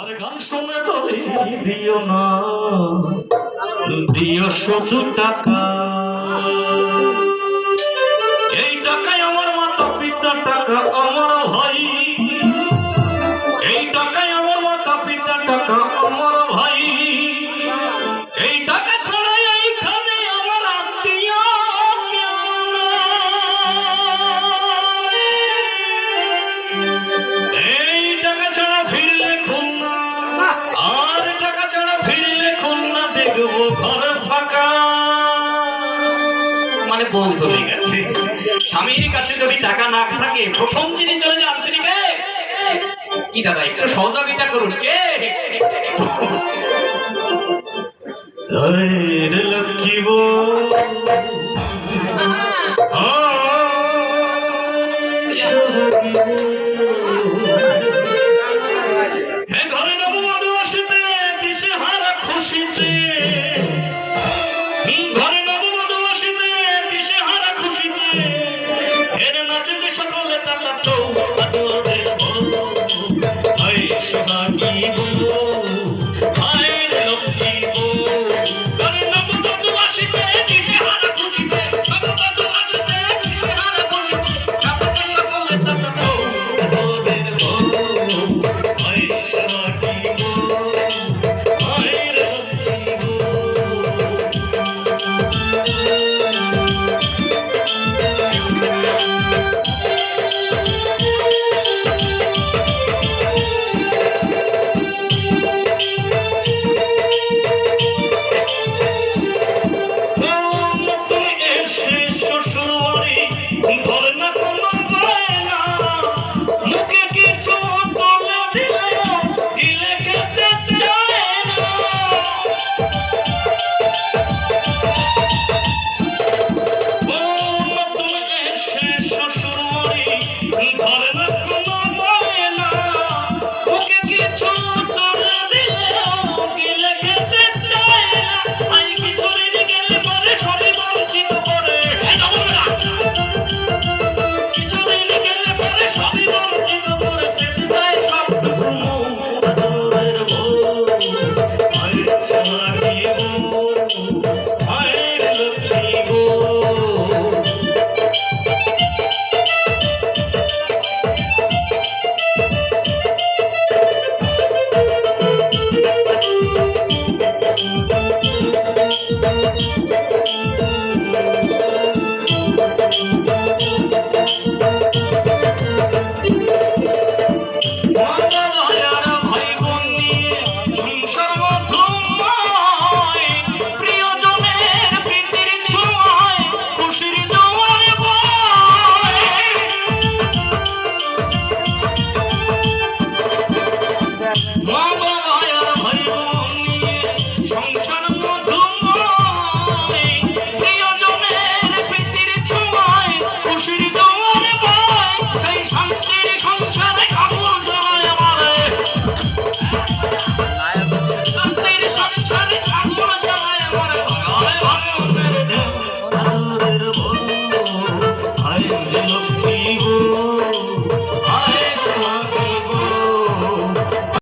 আর গান শুনে তবে দিও না। দিও শুধু টাকা। এই টাকায় আমার মাতা পিতা টাকা আমার ভাই। এই টাকায় আমার মাতা পিতা টাকা আমার মানে বোন চলে গেছে। স্বামীর কাছে যদি টাকা না থাকে প্রথম যিনি চলে যান তিনি কি? দাদা একটু সহযোগিতা করুন কে? লক্ষ্মী বউ। let them go.